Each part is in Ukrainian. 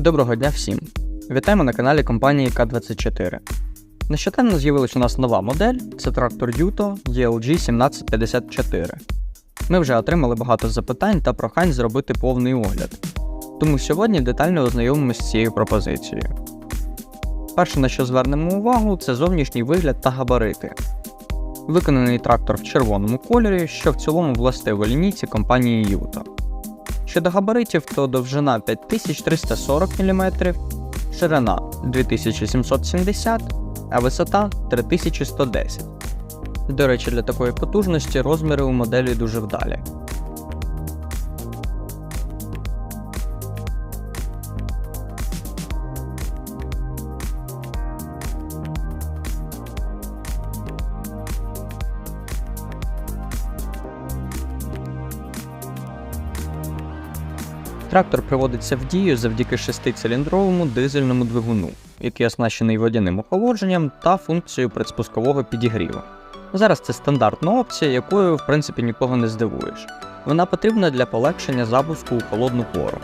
Доброго дня всім! Вітаємо на каналі компанії К24. Нещодавно з'явилася у нас нова модель це трактор Юто ELG 1754. Ми вже отримали багато запитань та прохань зробити повний огляд. Тому сьогодні детально ознайомимося з цією пропозицією. Перше, на що звернемо увагу, це зовнішній вигляд та габарити. Виконаний трактор в червоному кольорі, що в цілому властиво лінійці компанії Юто. Щодо габаритів, то довжина 5340 мм, ширина 2770 а висота 3110 До речі, для такої потужності розміри у моделі дуже вдалі. Трактор приводиться в дію завдяки шестициліндровому дизельному двигуну, який оснащений водяним охолодженням та функцією предспускового підігріву. Зараз це стандартна опція, якою в принципі нікого не здивуєш. Вона потрібна для полегшення запуску у холодну пору.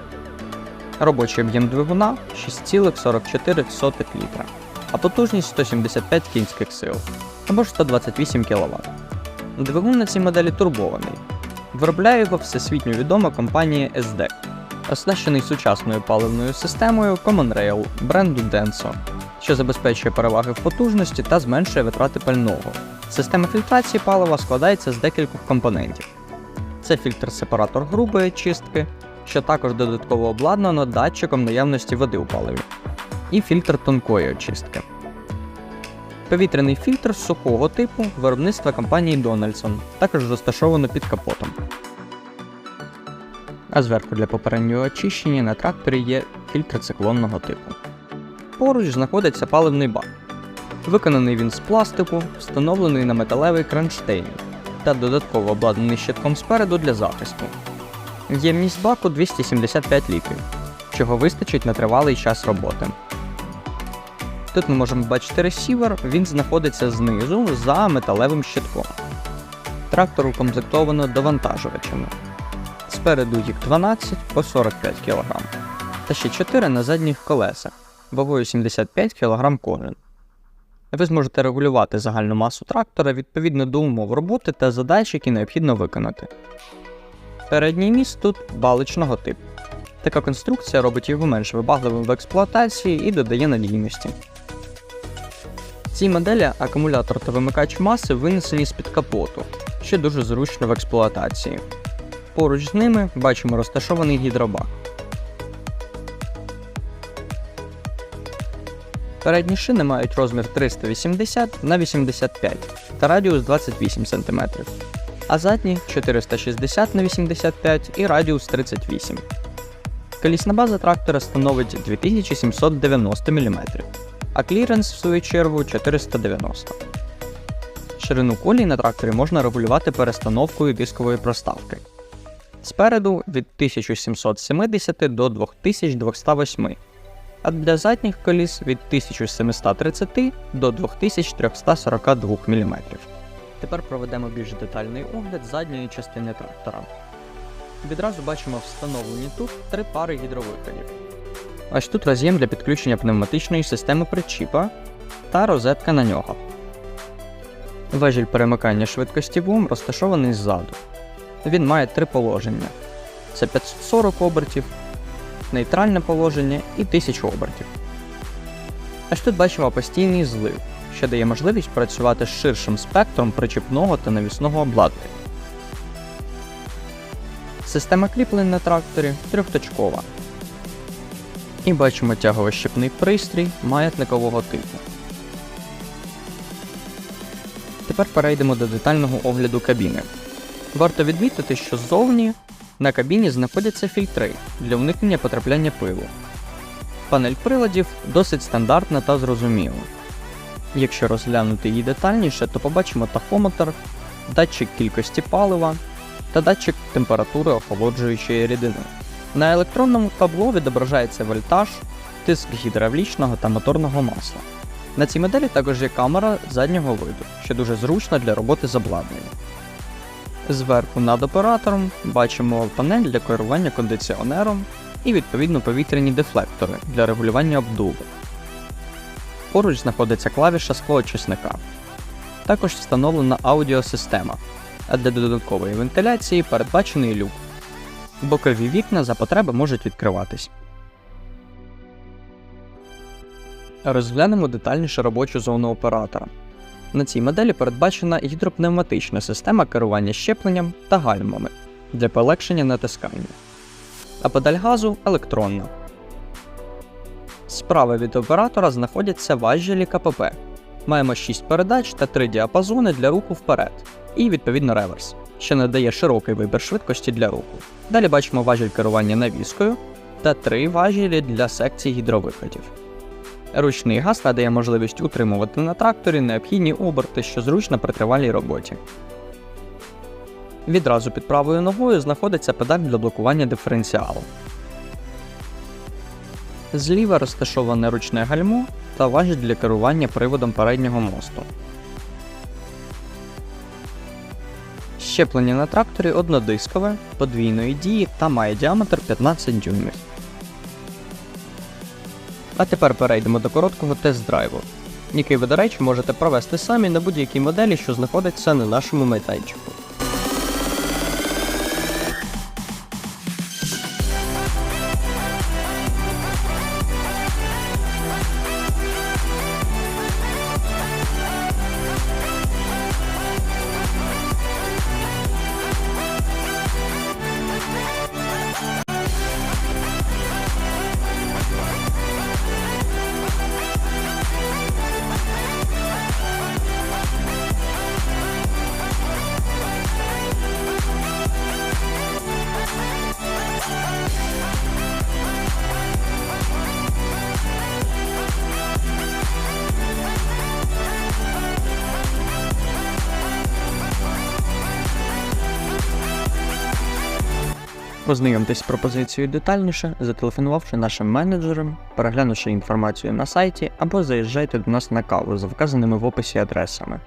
Робочий об'єм двигуна 6,44 літра, а потужність 175 кінських сил або ж 128 кВт. Двигун на цій моделі турбований. Виробляє його всесвітньо відома компанія SDEC оснащений сучасною паливною системою Common Rail бренду Denso, що забезпечує переваги в потужності та зменшує витрати пального. Система фільтрації палива складається з декількох компонентів. Це фільтр-сепаратор грубої чистки, що також додатково обладнано датчиком наявності води у паливі, і фільтр тонкої очистки. Повітряний фільтр сухого типу виробництва компанії Donaldson, також розташовано під капотом а зверху для попереднього очищення на тракторі є фільтр циклонного типу. Поруч знаходиться паливний бак. Виконаний він з пластику, встановлений на металевий кронштейн та додатково обладнаний щитком спереду для захисту. Ємність баку 275 літрів, чого вистачить на тривалий час роботи. Тут ми можемо бачити ресівер, він знаходиться знизу за металевим щитком. Трактор укомплектовано довантажувачами. Спереду їх 12 по 45 кг, та ще 4 на задніх колесах вагою 75 кг кожен. Ви зможете регулювати загальну масу трактора відповідно до умов роботи та задач, які необхідно виконати. Передній міст тут баличного типу. Така конструкція робить його менш вибагливим в експлуатації і додає надійності. В цій моделі акумулятор та вимикач маси винесені з-під капоту, що дуже зручно в експлуатації. Поруч з ними бачимо розташований гідробак. Передні шини мають розмір 380 на 85 та радіус 28 см, а задні 460 на 85 і радіус 38 Колісна база трактора становить 2790 мм, а кліренс, в свою чергу, 490 Ширину колій на тракторі можна регулювати перестановкою дискової проставки. Спереду від 1770 до 2208, а для задніх коліс від 1730 до 2342 мм. Тепер проведемо більш детальний огляд задньої частини трактора. Відразу бачимо встановлені тут три пари гідровиходів. Ось тут роз'єм для підключення пневматичної системи причіпа та розетка на нього. Важіль перемикання швидкості ВУМ розташований ззаду він має три положення: це 540 обертів, нейтральне положення і 1000 обертів. Аж тут бачимо постійний злив, що дає можливість працювати з ширшим спектром причіпного та навісного обладнання. Система кріплень на тракторі трьохточкова. І бачимо тягово-щепний пристрій маятникового типу. Тепер перейдемо до детального огляду кабіни. Варто відмітити, що ззовні на кабіні знаходяться фільтри для уникнення потрапляння пилу. Панель приладів досить стандартна та зрозуміла. Якщо розглянути її детальніше, то побачимо тахометр, датчик кількості палива та датчик температури охолоджуючої рідини. На електронному табло відображається вольтаж, тиск гідравлічного та моторного масла. На цій моделі також є камера заднього виду, що дуже зручна для роботи з обладнанням. Зверху над оператором бачимо панель для керування кондиціонером і відповідно повітряні дефлектори для регулювання обдуву. Поруч знаходиться клавіша склоочисника. Також встановлена аудіосистема, а для додаткової вентиляції передбачений люк. Бокові вікна за потреби можуть відкриватись. Розглянемо детальніше робочу зону оператора. На цій моделі передбачена гідропневматична система керування щепленням та гальмами для полегшення натискання, а педаль газу електронна. Справа від оператора знаходяться важелі КПП. Маємо 6 передач та 3 діапазони для руху вперед, і відповідно реверс, що надає широкий вибір швидкості для руху. Далі бачимо важіль керування навіскою та 3 важелі для секцій гідровиходів. Ручний газ надає можливість утримувати на тракторі необхідні оберти, що зручно при тривалій роботі. Відразу під правою ногою знаходиться педаль для блокування диференціалу. Зліва розташоване ручне гальмо та важіль для керування приводом переднього мосту. Щеплення на тракторі однодискове, подвійної дії та має діаметр 15 дюймів. А тепер перейдемо до короткого тест-драйву, який ви, до речі, можете провести самі на будь-якій моделі, що знаходиться на нашому майданчику. Познайомтесь з пропозицією детальніше, зателефонувавши нашим менеджерам, переглянувши інформацію на сайті або заїжджайте до нас на каву за вказаними в описі адресами.